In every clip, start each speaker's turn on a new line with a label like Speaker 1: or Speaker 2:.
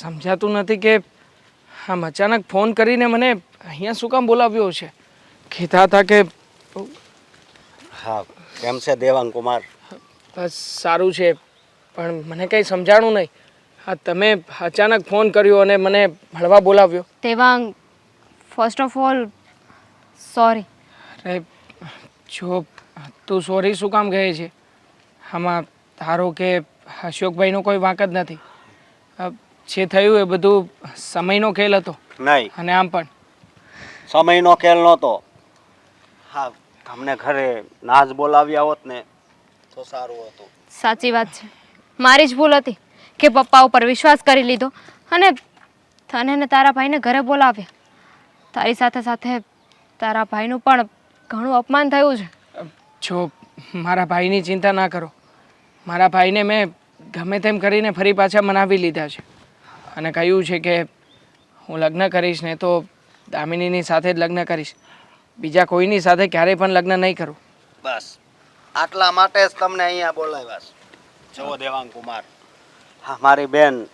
Speaker 1: સમજાતું નથી કે આમ અચાનક ફોન કરીને મને અહીંયા શું કામ બોલાવ્યો છે? કીધા હતા કે
Speaker 2: હા કેમ છે દેવાંગ કુમાર?
Speaker 1: બસ સારું છે પણ મને કંઈ સમજાણું નહીં. હા તમે અચાનક ફોન કર્યો અને મને મળવા બોલાવ્યો.
Speaker 3: Devang first of all sorry
Speaker 1: અરે જો તું સોરી શું કામ કહે છે? આમાં ધારો કે અશોકભાઈનો કોઈ વાંક જ નથી. જે થયું એ બધું સમયનો ખેલ હતો.
Speaker 2: નહીં.
Speaker 1: અને આમ પણ.
Speaker 2: સમયનો ખેલ નહોતો. હા તમને ઘરે ના જ બોલાવ્યા હોત ને તો સારું હતું.
Speaker 3: સાચી વાત છે. મારી જ ભૂલ હતી કે પપ્પા ઉપર વિશ્વાસ કરી લીધો અને તને ને તારા ભાઈને ઘરે બોલાવ્યા. તારી સાથે સાથે તારા ભાઈનું પણ ઘણું અપમાન થયું છે.
Speaker 1: જો મારા ભાઈની ચિંતા ના કરો. મારા ભાઈને મેં ગમે તેમ કરીને ફરી પાછા મનાવી લીધા છે. અને કહ્યું છે કે હું લગ્ન કરીશ ને તો દામિનીની સાથે જ લગ્ન કરીશ. બીજા કોઈની સાથે ક્યારેય પણ લગ્ન નહીં કરું.
Speaker 2: બસ. આટલા માટે જ તમને અહીંયા બોલાવ્યા છે. જુઓ દેવાંગ કુમાર. હા મારી બેન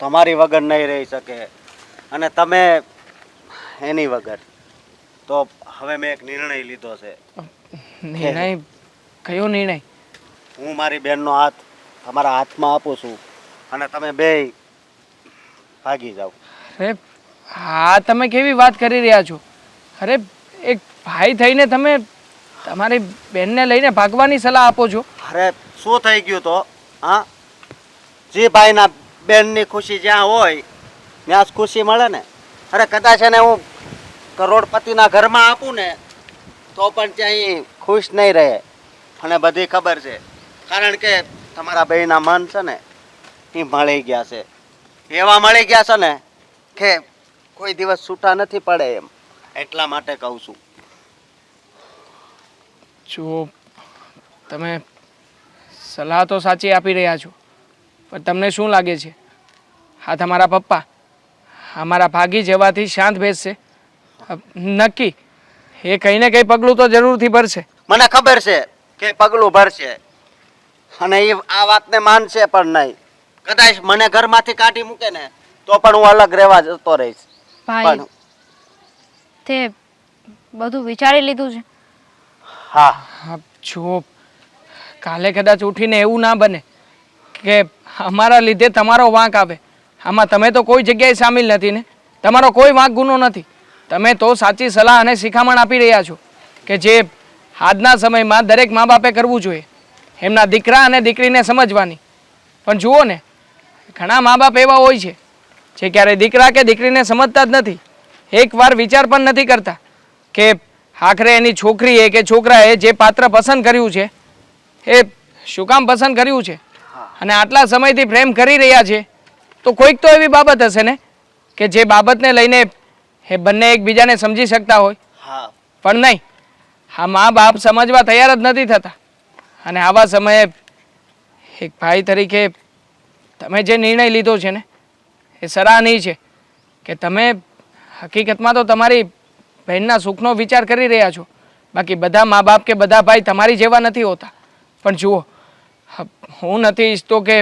Speaker 2: તમારી વગર નહીં રહી શકે. અને તમે એની વગર. તો હવે મેં એક નિર્ણય લીધો છે.
Speaker 1: નિર્ણય? કયો નિર્ણય?
Speaker 2: હું મારી બેનનો હાથ તમારા હાથમાં આપું છું. અને તમે બે ભાગી જાવ
Speaker 1: અરે હા તમે કેવી વાત કરી રહ્યા છો? અરે એક ભાઈ થઈને તમે તમારી બેનને લઈને ભાગવાની સલાહ આપો છો?
Speaker 2: અરે શું થઈ ગયું તો? હા? જે ભાઈના બેનની ખુશી જ્યાં હોય ત્યાં જ ખુશી મળે ને? અરે કદાચ એને હું કરોડપતિના ઘરમાં આપું ને તો પણ ત્યાં ખુશ નહીં રહે. મને બધી ખબર છે. કારણ કે તમારા બેયના મન છે ને એ મળી ગયા છે. એવા મળી ગયા છે ને કે કોઈ દિવસ છૂટા નથી પડે એમ. એટલા માટે કહું છું.
Speaker 1: જો તમે સલાહ તો સાચી આપી રહ્યા છો પણ તમને શું લાગે છે? હા તમારા પપ્પા. અમારા ભાગી જવાથી શાંત બેસશે. નક્કી. એ કંઈ ને કંઈ પગલું તો જરૂરથી ભરશે.
Speaker 2: મને ખબર છે કે પગલું ભરશે. અને એ આ વાતને માનશે પણ નહીં. કદાચ મને ઘરમાંથી કાઢી મૂકે ને તો પણ હું અલગ રહેવા જતો રહીશ.
Speaker 3: ભાઈ
Speaker 2: પણ
Speaker 3: તે બધું વિચારી લીધું છે?
Speaker 2: હા.
Speaker 1: હા જો કાલે કદાચ ઉઠીને એવું ના બને કે અમારા લીધે તમારો વાંક આવે. આમાં તમે તો કોઈ જગ્યાએ સામેલ નથી ને? તમારો કોઈ વાંક ગુનો નથી. તમે તો સાચી સલાહ અને શિખામણ આપી રહ્યા છો કે જે આજના સમયમાં દરેક મા બાપે કરવું જોઈએ. એમના દીકરા અને દીકરીને સમજવાની. પણ જુઓ ને ઘણા મા બાપ એવા હોય છે જે ક્યારે દીકરા કે દીકરીને સમજતા જ નથી. એકવાર વિચાર પણ નથી કરતા કે આખરે એની છોકરીએ કે છોકરાએ જે પાત્ર પસંદ કર્યું છે એ શું કામ પસંદ કર્યું છે? અને આટલા સમયથી પ્રેમ કરી રહ્યા છે તો કોઈક તો એવી બાબત હશે ને? કે જે બાબતને લઈને એ બંને એકબીજાને સમજી શકતા હોય.
Speaker 2: હા.
Speaker 1: પણ નહીં આ મા બાપ સમજવા તૈયાર જ નથી થતા. અને આવા સમયે એક ભાઈ તરીકે તમે જે નિર્ણય લીધો છે ને, એ સરાહનીય છે કે તમે હકીકતમાં તો તમારી બહેનના સુખનો વિચાર કરી રહ્યા છો. બાકી બધા મા બાપ કે બધા ભાઈ તમારી જેવા નથી હોતા. પણ જુઓ હું નથી ઈચ્છતો કે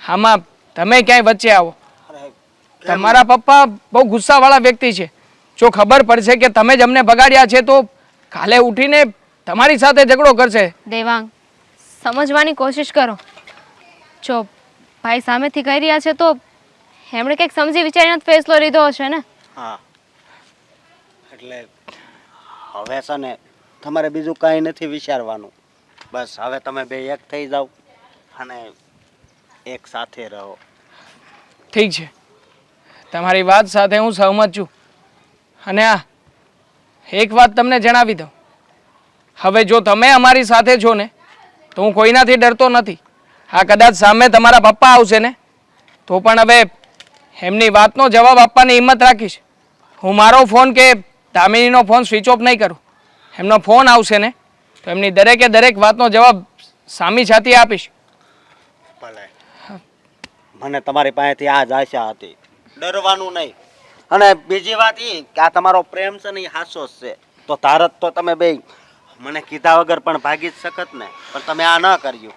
Speaker 1: આમાં તમે ક્યાંય વચ્ચે આવો. તમારા પપ્પા બહુ ગુસ્સાવાળા વ્યક્તિ છે. જો ખબર પડશે કે તમે જ અમને બગાડ્યા છે તો કાલે ઉઠીને તમારી સાથે ઝઘડો કરશે.
Speaker 3: દેવાંગ, સમજવાની કોશિશ કરો. જો ભાઈ સામેથી કહી રહ્યા છે તો એમણે કંઈક સમજી વિચારીને જ ફેસલો લીધો હશે ને?
Speaker 2: હા. એટલે હવે છે ને તમારે બીજું કાંઈ નથી વિચારવાનું. બસ હવે તમે બે એક થઈ જાઓ અને એક સાથે રહો.
Speaker 1: ઠીક છે. તમારી વાત સાથે હું સહમત છું. અને આ એક વાત તમને જણાવી દઉં. હવે જો તમે અમારી સાથે છો ને તો હું કોઈનાથી ડરતો નથી. હા કદાચ સામે તમારા પપ્પા આવશે ને? તો પણ હવે એમની વાતનો જવાબ આપવાની હિંમત રાખીશ. હું મારો ફોન કે દામિનીનો ફોન સ્વિચ ઓફ નહીં કરું. એમનો ફોન આવશે ને તો એમની દરેકે દરેક વાતનો જવાબ સામી છાતી આપીશ.
Speaker 2: ભલે. મને તમારી પાસેથી આ જ આશા હતી. ડરવાનું નહીં. અને બીજી વાત એ કે આ તમારો પ્રેમ છે ને એ હાસો જ છે. તો તારત તો તમે બે મને કીધા વગર પણ ભાગી જ શકત ને. પણ તમે આ ન કર્યું.